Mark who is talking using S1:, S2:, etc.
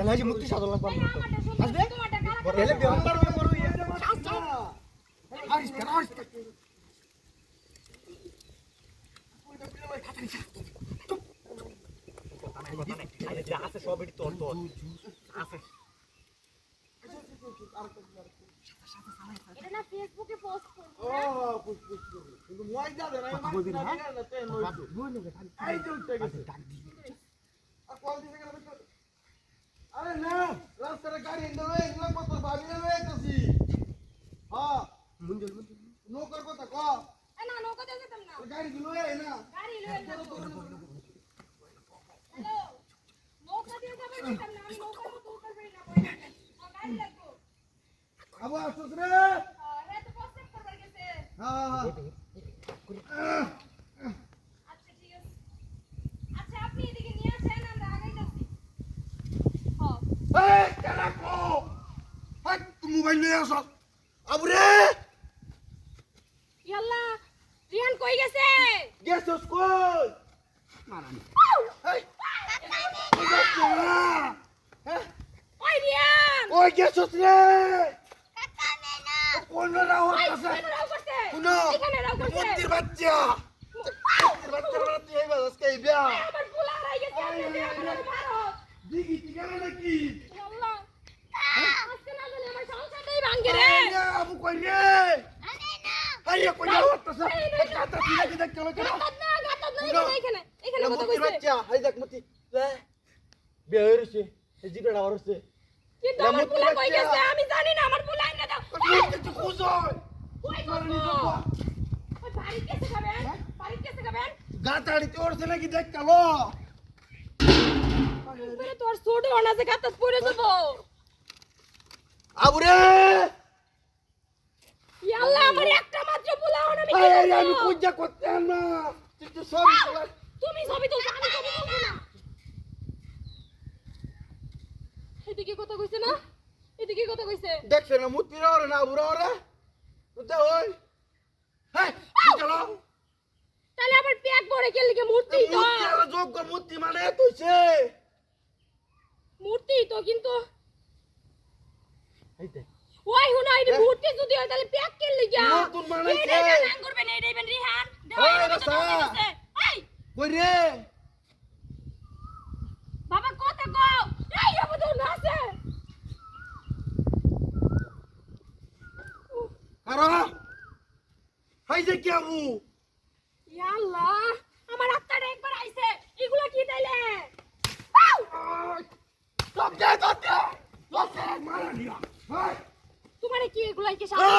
S1: এলা মুক্তি সাধন লাগবে আসবে? এলে? ব্যবহার করে বড় ইয়ে আচ্ছা আইস কেন আইস আছে সব এটি তোর তোর আছে
S2: এটা না ফেসবুকে পোস্ট করব
S3: ও পুষ পুষ পুষ কিন্তু মই যা না
S1: কথা বলবি না, হ্যাঁ?
S3: না তে নই এই আর কল দিতে বেশ আরে না রাস্তায় গাড়ি এনে রে এগুলা কত ভাবি রে কইতাছি হ্যাঁ
S1: মুঞ্জল মুঞ্জল
S3: নৌকার কথা ক।
S2: এই না নৌকা দিয়ে যেতাম না।
S3: গাড়ি গুলো না?
S2: গাড়ি লয়ে নৌকা দিয়ে না আমি নৌকার মতো উঠতে পারি না বই না আমার গাড়ি লাগবে।
S3: আবু আসুস রে।
S2: হ্যাঁ তো প্রস্তাব করবার গেছে।
S3: হ্যাঁ
S2: আচ্ছা ঠিক আছে। আচ্ছা আপনি এদিকে নিয়ে আসেন আমরা আগাই যাচ্ছি হ্যাঁ
S3: এই কেনা কো হাই তুই মোবাইল নিয়ে আসো। আবু
S2: ইয়াল্লা রিয়ান কই গেছে?
S3: গেছস কই?
S1: মারানি
S3: এই
S2: ওই রিয়ান!
S3: কই গেছস রে? কোন রাও
S2: ওই করছে?
S3: শুনো
S2: এখানে রাও করছে?
S3: মন্দির বাচ্চা। মন্দির বাচ্চা বাচ্চা এই বাস কে
S2: আমার পোলা হারাই গেছে আপনি আমার মারো।
S3: দিগি কি নাকি
S2: ইয়াল্লা আজকে না জানি আমার সংসারটাই ভাঙবে রে
S3: আরে না আবু কই রে আরে কই যাও তো স্যার? কাটা দিলে দেখ চলো কেন?
S2: না গাতাত না এখানে এখানে এখানে কইছে?
S3: বাচ্চা হাই দেখ মতি। রে হইছে এই জিগড়া হইছে
S2: কিন্তু আমার
S3: মুক্তি
S2: কই গেছে? আমি জানি না আমার পোলা এনে দাও।
S3: মন্দির তো খুশই
S2: কই
S3: মারনি তো
S2: বাড়ি কেসে খাবেন বাড়ি কেসে খাবেন
S3: গাতাড়ি তোরছে নাকি দেখ চলো
S2: তোর ছোট অনাজে গাতাত পড়ে যাব
S3: রে
S2: ইয়াল্লা আমার একটা মাত্র পোলা হন আমি কি?
S3: পূজা করতে না। তুই তো সব
S2: তুমি ছবি তুলছো আমি ছবি তুলবো না এদিকে কথা কইছে না? এদিকে কথা কইছে।
S3: দেখছে না মূর্তি রে না আবু রে তুই ওই। হ্যাঁ চলো
S2: তাহলে আবার প্যাক করে কে লিগে মূর্তি তো?
S3: মূর্তি যোগ্য মূর্তি মানে তুইছে
S2: মূর্তি তো কিন্তু
S3: এই দেখ।
S2: ওই হুনা এই
S3: হ্যাঁ।
S2: মূর্তি যদি হয় তাহলে প্যাক কে লিগে
S3: নতুন বানাইছে।
S2: এইটাই গান করবেন এইটাই বেন রিহান।
S3: ওই
S2: দেওয়াই
S3: বাসা।
S2: এই!
S3: কই রে?
S2: বাবা কথা কও এই আবার তো নাচে
S3: কারও? হাই যে কি আবু?
S2: ইয়াল্লা আমার আত্মাটা একবার আইছে। এগুলা কি তাইলে?
S3: সব দে দে দে মারা নিয়া হাই
S2: কি এগুলাই কি